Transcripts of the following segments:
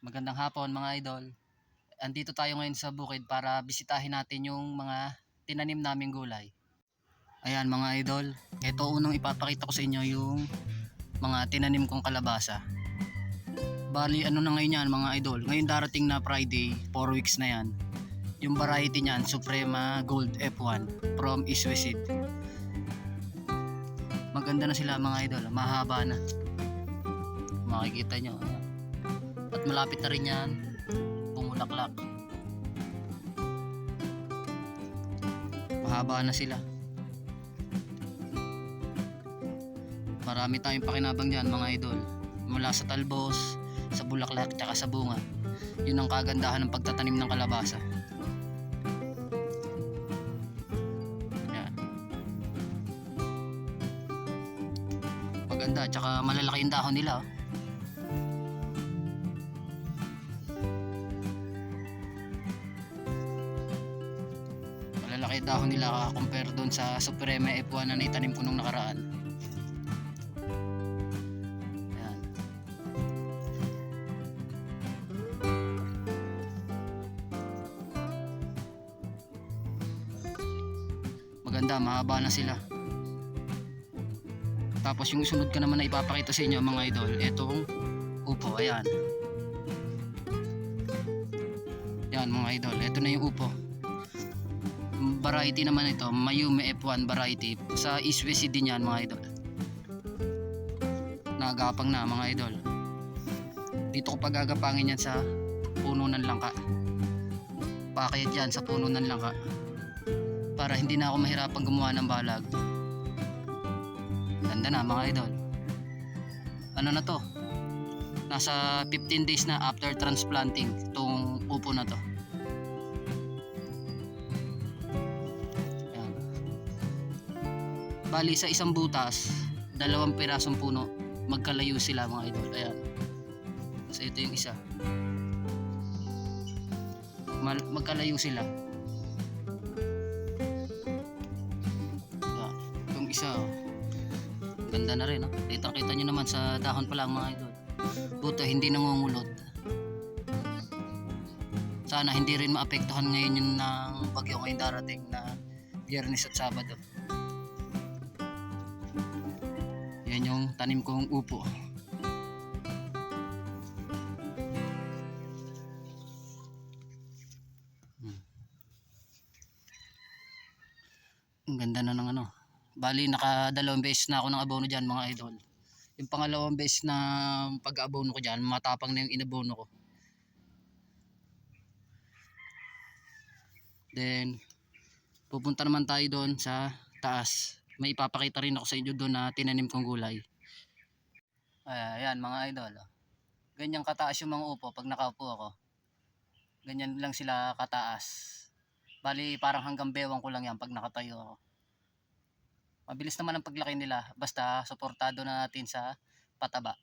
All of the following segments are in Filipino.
Magandang hapon mga idol. Andito tayo ngayon sa bukid para bisitahin natin yung mga tinanim naming gulay. Ayan mga idol, ito unang ipapakita ko sa inyo yung mga tinanim kong kalabasa. Bali ano na ngayon yan mga idol, ngayon darating na Friday, 4 weeks na yan. Yung variety niyan, Suprema Gold F1 from Iswesid. Maganda na sila mga idol, mahaba na. Makikita nyo, ayan. At malapit na rin yan, bumulaklak. Mahaba na sila. Marami tayong pakinabang dyan mga idol. Mula sa talbos, sa bulaklak, tsaka sa bunga. Yun ang kagandahan ng pagtatanim ng kalabasa. Yan. Maganda, tsaka malalaki yung dahon nila. oh. Dahon nila compare doon sa Suprema F1 na naitanim ko nung nakaraan. Ayan. Maganda, mahaba na sila. Tapos yung sunod ka naman na ipapakita sa inyo mga idol, etong upo, ayan. Yan mga idol, eto na yung upo variety naman ito, Mayume F1 variety. Sa East West din yan mga idol. Nagapang na mga idol. Dito ko pagagapangin yan sa puno ng langka. Pakayat yan sa puno ng langka. Para hindi na ako mahirapang gumawa ng balag. Ganda na mga idol. Ano na to? Nasa 15 days na after transplanting itong upo na to. Bali sa isang butas, dalawang pirasong puno, magkalayo sila mga idol. Ayan. So ito yung isa. Mal- magkalayo sila. Ayan. Itong isa, oh. ganda na rin. Oh. Kita kita nyo naman sa dahon pa lang mga idol. Buto hindi nangungulot. Sana hindi rin maapektuhan ngayon yung ng bagyo ngayon darating na biyernes at sabado. Yan yung tanim kong upo. Hmm. Ang ganda na ng ano. Bali, nakadalawang beses na ako ng abono dyan mga idol. Yung pangalawang beses na pag-abono ko dyan, matapang na yung inabono ko. Then, pupunta naman tayo doon sa taas. May ipapakita rin ako sa inyo doon na tinanim kong gulay. Ay, ayan mga idol. Ganyan kataas yung mga upo pag nakaupo ako. Ganyan lang sila kataas. Bali parang hanggang bewang ko lang yan pag nakatayo ako. Mabilis naman ang paglaki nila basta suportado na natin sa pataba.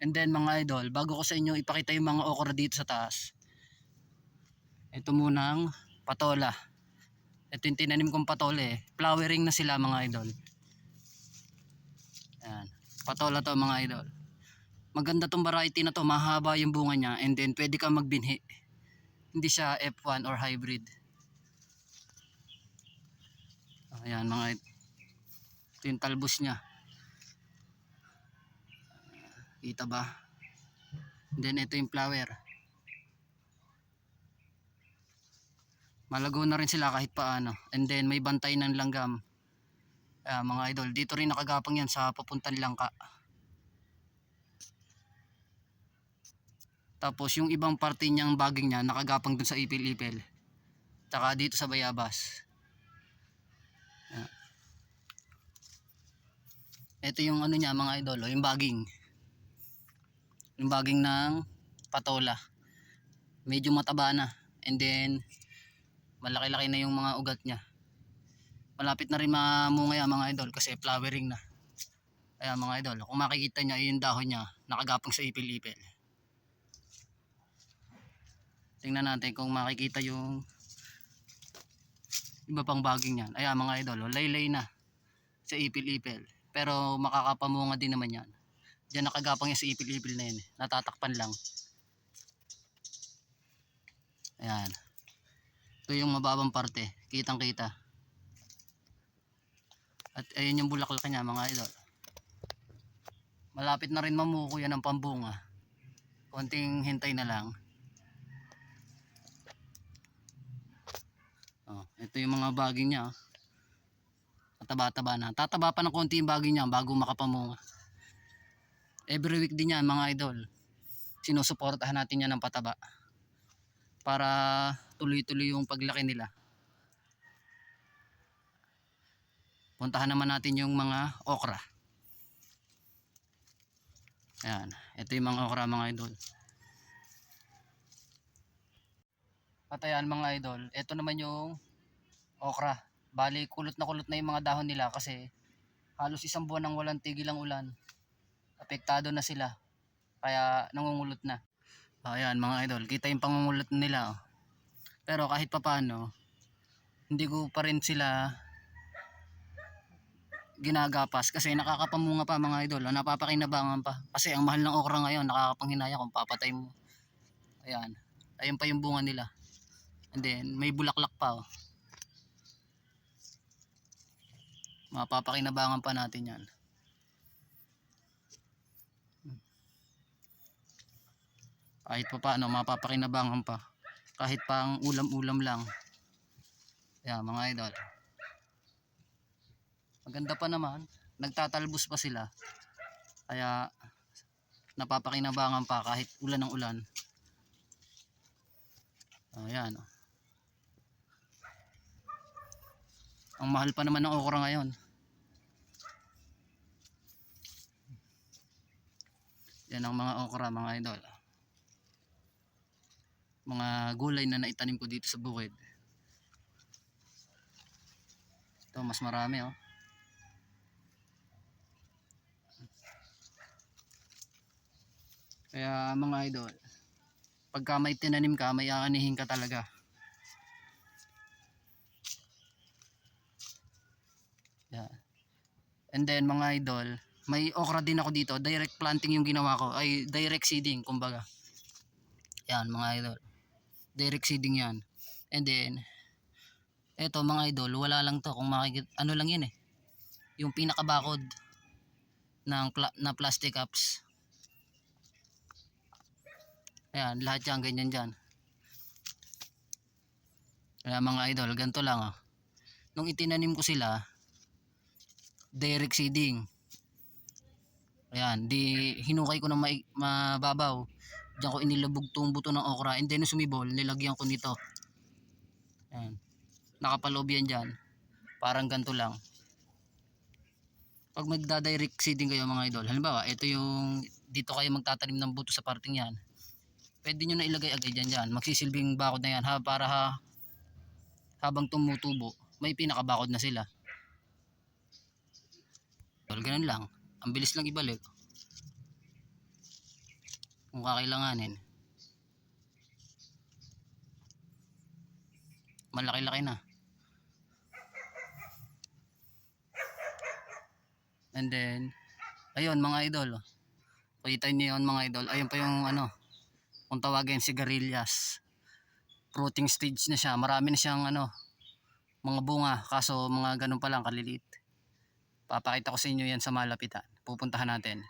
And then mga idol, bago ko sa inyo ipakita yung mga okra dito sa taas. Ito munang patola. Ito yung tinanim kong patole. eh. Flowering na sila mga idol. Ayan. Patola to mga idol. Maganda tong variety na to. Mahaba yung bunga niya. And then pwede kang magbinhi. Hindi siya F1 or hybrid. Ayan mga idol. Ito yung talbos niya. Kita ba? And then ito yung flower. Malago na rin sila kahit paano. And then may bantay ng langgam. Ah, mga idol dito rin nakagapang yan sa papuntang langka. Tapos yung ibang parte niyang baging niya nakagapang dun sa ipil-ipil. Tsaka dito sa bayabas. Ayan. ito yung ano niya mga idol oh, yung baging. Yung baging ng patola. Medyo mataba na. And then malaki-laki na yung mga ugat niya malapit na rin mamunga yan mga idol kasi flowering na ayan mga idol kung makikita niya yung dahon niya nakagapang sa ipil-ipil tingnan natin kung makikita yung iba pang baging yan ayan mga idol oh, laylay na sa ipil-ipil pero makakapamunga din naman yan Diyan nakagapang yan sa ipil-ipil na yan. eh. Natatakpan lang. Ayan. Ito yung mababang parte. Kitang kita. At ayun yung bulaklak niya mga idol. Malapit na rin mamuko yan ng pambunga. Konting hintay na lang. Oh, ito yung mga baging niya. oh. Mataba-taba na. Tataba pa ng konti yung baging niya bago makapamunga. Every week din yan mga idol. Sinusuportahan natin yan ng pataba. Para tuloy-tuloy yung paglaki nila. Puntahan naman natin yung mga okra. Ayan. Ito yung mga okra mga idol. At ayan mga idol. Ito naman yung okra. Bali kulot na kulot na yung mga dahon nila kasi halos isang buwan nang walang tigil ang ulan. Apektado na sila. Kaya nangungulot na. Ayan mga idol. Kita yung pangungulot nila. Oh. Pero kahit papano, hindi ko pa rin sila ginagapas kasi nakakapamunga pa mga idol. Napapakinabangan pa. Kasi ang mahal ng okra ngayon, nakakapanghinaya kung papatay mo. Ayan. Ayun pa yung bunga nila. And then, may bulaklak pa. Oh. Mapapakinabangan pa natin yan. Kahit pa paano, mapapakinabangan pa. Kahit pang ulam-ulam lang. Ayan, mga idol. Maganda pa naman. Nagtatalbos pa sila. Kaya napapakinabangan pa kahit ulan ng ulan. Ayan. oh. Ang mahal pa naman ng okra ngayon. Yan ang mga okra mga idol. Mga gulay na naitanim ko dito sa bukid. Ito mas marami oh. Kaya mga idol, pagka may tinanim ka, may aanihin ka talaga. Yeah. And then mga idol, may okra din ako dito. Direct planting yung ginawa ko. Ay, direct seeding, kumbaga. Yan, mga idol. Direct seeding yan. And then, eto mga idol, wala lang to. Kung makikita, ano lang yan eh. Yung pinakabakod ng pla- na plastic cups. Ayan, lahat yan, ganyan dyan. Kaya mga idol, ganito lang oh. Nung itinanim ko sila, direct seeding. Ayan, di hinukay ko ng mababaw. Diyan ko inilabog tong buto ng okra and then sumibol, nilagyan ko nito. Ayan. Nakapaloob yan dyan. Parang ganito lang. Pag magda-direct seeding kayo mga idol, halimbawa, ito yung dito kayo magtatanim ng buto sa parting yan. Pwede nyo na ilagay agad yan dyan. Magsisilbing bakod na yan ha, para ha, habang tumutubo, may pinakabakod na sila. Well, ganun lang. Ang bilis lang ibalik. Kung kakailanganin. Malaki-laki na. And then, ayun mga idol. Pakita niyo yun mga idol. Ayun pa yung ano, kung tawagin sigarilyas. Fruiting stage na siya. Marami na siyang ano, mga bunga. Kaso mga ganun pa lang kaliliit. Papakita ko sa inyo yan sa malapitan. Pupuntahan natin.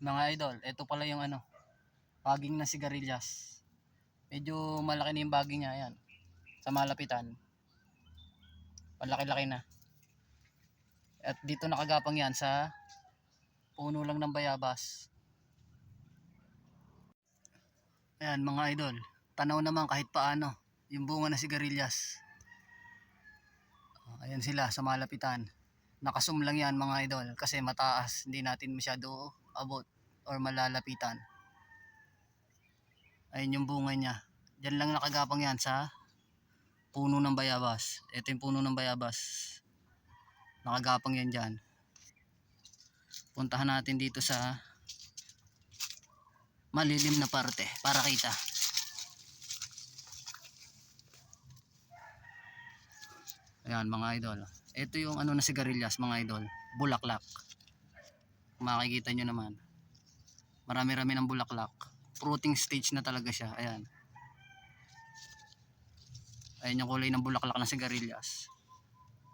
Mga idol, ito pala yung ano, baging na sigarilyas. Medyo malaki na yung baging niya, yan. Sa malapitan. Malaki-laki na. At dito nakagapang yan sa puno lang ng bayabas. Ayan mga idol, tanaw naman kahit paano yung bunga na sigarilyas. Oh, Ayan sila sa malapitan. Nakasum lang yan mga idol kasi mataas. Hindi natin masyado abot or malalapitan. Ayun yung bunga niya. Diyan lang nakagapang yan sa puno ng bayabas. Ito yung puno ng bayabas. Nakagapang yan dyan. Puntahan natin dito sa malilim na parte para kita. Ayan mga idol. Ito yung ano na sigarilyas mga idol. Bulaklak. Makikita nyo naman. Marami-rami ng bulaklak. fruiting stage na talaga siya. Ayan. Ayan yung kulay ng bulaklak ng sigarilyas.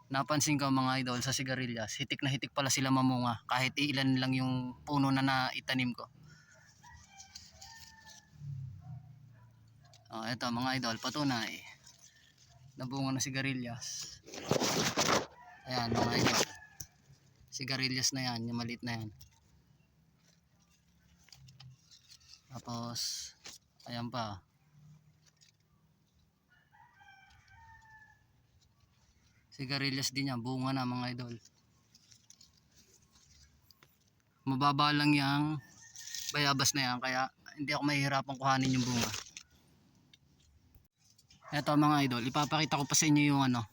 Napansin ko mga idol sa sigarilyas, hitik na hitik pala sila mamunga kahit ilan lang yung puno na naitanim ko. Oh, eto mga idol, patunay. Nabunga ng sigarilyas. Ayan mga idol. Sigarilyas na yan, yung maliit na yan. Tapos, ayan pa. Sigarilyas din yan, bunga na mga idol. Mababa lang yung bayabas na yan, kaya hindi ako mahihirapan kuhanin yung bunga. Eto mga idol, ipapakita ko pa sa inyo yung ano,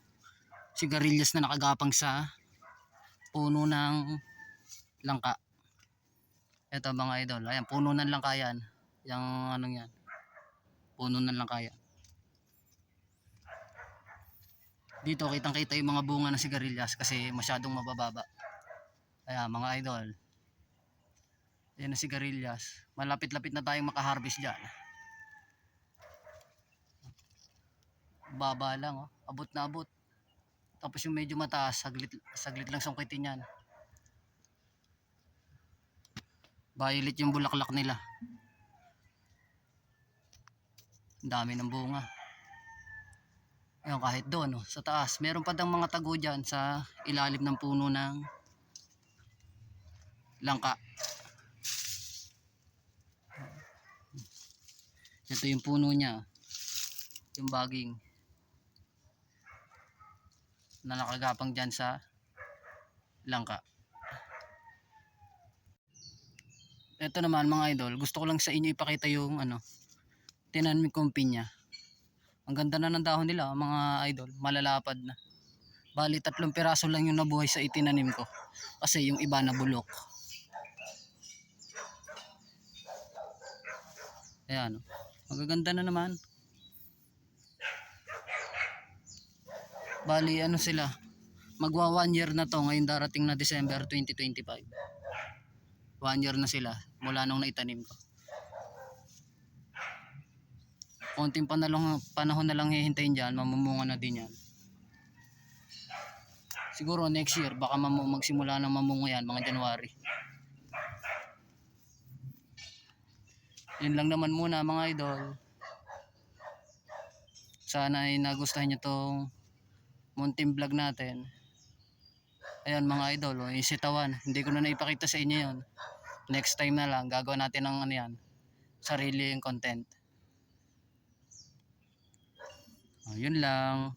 sigarilyas na nakagapang sa puno ng langka. Eto mga idol, ayan, puno ng langka yan. Yung anong yan, puno ng langka yan. Dito kitang kita yung mga bunga ng sigarilyas kasi masyadong mabababa. Ayan mga idol. Ayan ang sigarilyas. Malapit-lapit na tayong makaharvest dyan. Baba lang oh. Abot na abot. Tapos yung medyo mataas, saglit, saglit lang sungkitin yan. Violet yung bulaklak nila. Ang dami ng bunga. Ayun, kahit doon, oh, sa taas. Meron pa dang mga tago dyan sa ilalim ng puno ng langka. Ito yung puno niya. Yung baging. Na nakagapang dyan sa langka. Ito naman mga idol, gusto ko lang sa inyo ipakita yung ano, tinanim kong pinya. Ang ganda na ng dahon nila, mga idol. Malalapad na. Bali, tatlong piraso lang yung nabuhay sa itinanim ko. Kasi yung iba na bulok. Ayan. oh. Magaganda na naman. Bali, ano sila? Magwa one year na to ngayon darating na December 2025. One year na sila mula nung naitanim ko. konting panalong, panahon na lang hihintayin dyan, mamumunga na din yan. Siguro next year, baka mamu magsimula na mamunga yan, mga January. Yun lang naman muna mga idol. Sana ay nagustuhan nyo tong munting vlog natin. Ayan mga idol, oh, yung sitawan. Hindi ko na naipakita sa inyo yun. Next time na lang, gagawa natin ng ano yan, sarili yung content. Oh, yun lang.